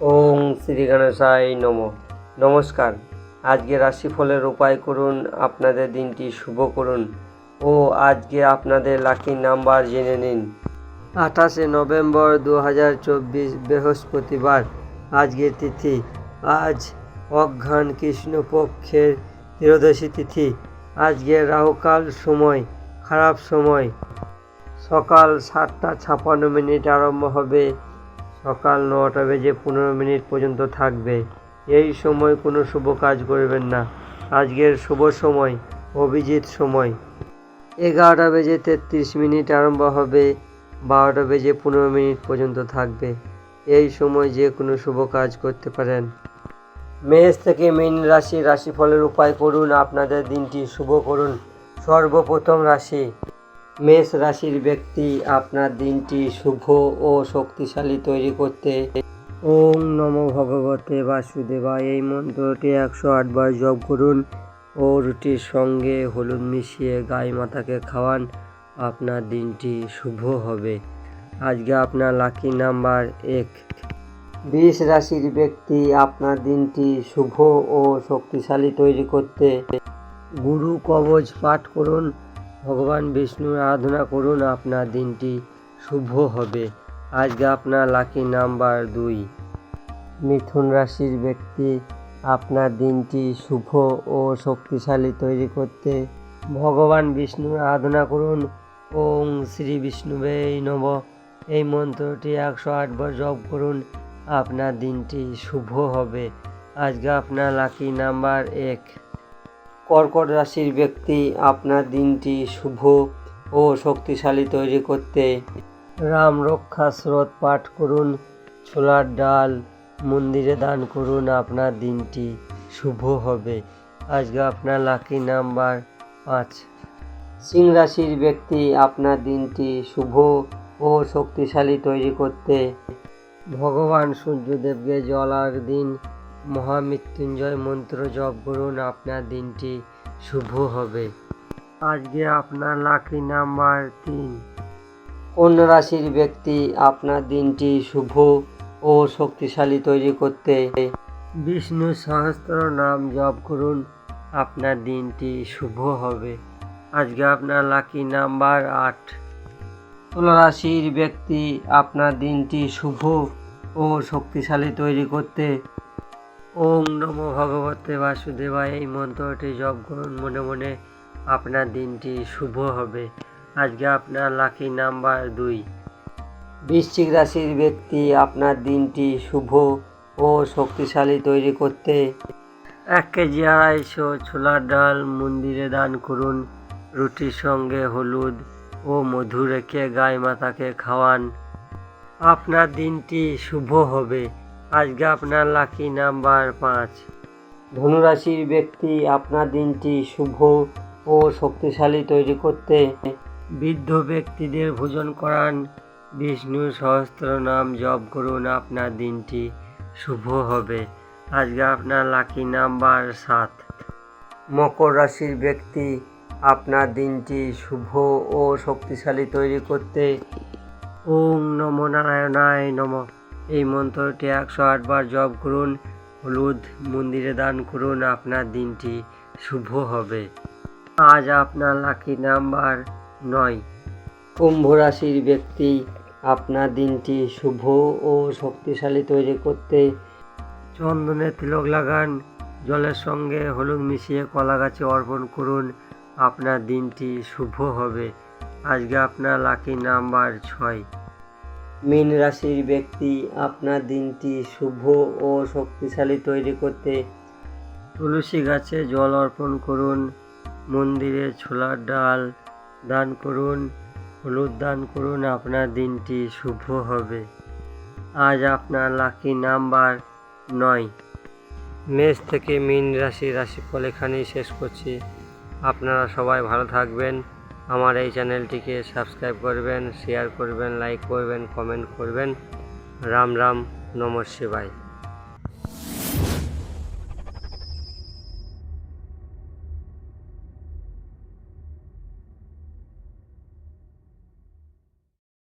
ওং শ্রী গণেশায় নম। নমস্কার। আজকে রাশিফলের উপায় করুন, আপনাদের দিনটি শুভ করুন ও আজকে আপনাদের লাকি নাম্বার জেনে নিন। আঠাশে নভেম্বর দু হাজার চব্বিশ বৃহস্পতিবার, আজকের তিথি। আজ অঘ্রাণ কৃষ্ণপক্ষের ত্রয়োদশী তিথি। আজকে রাহুকাল সময়, খারাপ সময়। সকাল সাতটা ছাপান্ন মিনিট আরম্ভ হবে। সকাল নটা বেজে পনেরো মিনিট পর্যন্ত থাকবে। এই সময় কোনো শুভ কাজ করবেন না। আজকের শুভ সময়, অভিজিৎ সময়। এগারোটা বেজে তেত্রিশ মিনিট আরম্ভ হবে, বারোটা বেজে পনেরো মিনিট পর্যন্ত থাকবে। এই সময় যে কোনো শুভ কাজ করতে পারেন। মেষ থেকে মীন রাশি, রাশিফলের উপায় করুন, আপনাদের দিনটি শুভ করুন। সর্বপ্রথম রাশি। মেষ রাশির ব্যক্তি আপনার দিনটি শুভ ও শক্তিশালী তৈরি করতে ওম নম ভগবতে বাসুদেবা এই মন্ত্রটি একশো আটবার জপ করুন ও রুটির সঙ্গে হলুদ মিশিয়ে গাই মাতাকে খাওয়ান। আপনার দিনটি শুভ হবে। আজকে আপনার লাকি নাম্বার এক। বিষ রাশির ব্যক্তি আপনার দিনটি শুভ ও শক্তিশালী তৈরি করতে গুরু কবচ পাঠ করুন। ভগবান বিষ্ণুর আরাধনা করুন, আপনার দিনটি শুভ হবে। আজকে আপনার লাকি নাম্বার দুই। মিথুন রাশির ব্যক্তি, আপনার দিনটি শুভ ও শক্তিশালী তৈরি করতে ভগবান বিষ্ণুর আরাধনা করুন। ওং শ্রী বিষ্ণুবে নব এই মন্ত্রটি একশো আটবার জপ করুন, আপনার দিনটি শুভ হবে। আজকে আপনার লাকি নাম্বার এক। কর্কট রাশির ব্যক্তি আপনার দিনটি শুভ ও শক্তিশালী তৈরি করতে রাম রক্ষা স্রোত পাঠ করুন, ছোলার ডাল মন্দিরে দান করুন, আপনার দিনটি শুভ হবে। আজকে আপনার লাকি নাম্বার পাঁচ। সিং রাশির ব্যক্তি আপনার দিনটি শুভ ও শক্তিশালী তৈরি করতে ভগবান সূর্যদেবকে জলার দিন মহামৃত্যুঞ্জয় মন্ত্র জপ করুন, আপনার দিনটি শুভ হবে। আজকে আপনার লাকি নাম্বার তিন। কন্যা রাশির ব্যক্তি আপনার দিনটি শুভ ও শক্তিশালী তৈরি করতে বিষ্ণু সহস্র নাম জপ করুন, আপনার দিনটি শুভ হবে। আজকে আপনার লাকি নাম্বার আট। রাশির ব্যক্তি আপনার দিনটি শুভ ও শক্তিশালী তৈরি করতে ওম নমো ভগবতে বাসুদেবা এই মন্ত্রটি জপ করুন। মনে মনে আপনার দিনটি শুভ হবে। আজকে আপনার লাকি নাম্বার দুই। বৃশ্চিক রাশির ব্যক্তি, আপনার দিনটি শুভ ও শক্তিশালী তৈরি করতে এক কেজি আড়াইশো ছোলার ডাল মন্দিরে দান করুন। রুটির সঙ্গে হলুদ ও মধু রেখে গাই মাতাকে খাওয়ান। আপনার দিনটি শুভ হবে। আজকে আপনার লাকি নাম্বার পাঁচ। ধনুরাশির ব্যক্তি, আপনার দিনটি শুভ ও শক্তিশালী তৈরি করতে বৃদ্ধ ব্যক্তিদের ভোজন করান। বিষ্ণু সহস্র নাম জপ করুন, আপনার দিনটি শুভ হবে। আজকে আপনার লাকি নাম্বার সাত। মকর রাশির ব্যক্তি, আপনার দিনটি শুভ ও শক্তিশালী তৈরি করতে। ওম নমো নারায়ণায় নম। এই মন্ত্রটি একশো আটবার জপ করুন, হলুদ মন্দিরে দান করুন, আপনার দিনটি শুভ হবে। আজ আপনার লাকি নাম্বার নয়। কুম্ভ রাশির ব্যক্তি, আপনার দিনটি শুভ ও শক্তিশালী তৈরি করতে চন্দনের তিলক লাগান, জলের সঙ্গে হলুদ মিশিয়ে কলা গাছে অর্পণ করুন, আপনার দিনটি শুভ হবে। আজকে আপনার লাকি নাম্বার ছয়। মীন রাশির ব্যক্তি আপনার দিনটি শুভ ও শক্তিশালী তৈরি করতে তুলসী গাছে জল অর্পণ করুন, মন্দিরে ছোলার ডাল দান করুন, হলুদ দান করুন, আপনার দিনটি শুভ হবে। আজ আপনার লাকি নাম্বার নয়। মেষ থেকে মীন রাশি রাশিফল এখানেই শেষ করছি। আপনারা সবাই ভালো থাকবেন। আমার এই চ্যানেলটিকে সাবস্ক্রাইব করবেন শেয়ার করবেন লাইক করবেন কমেন্ট করবেন। রাম রাম নমঃ শিবায়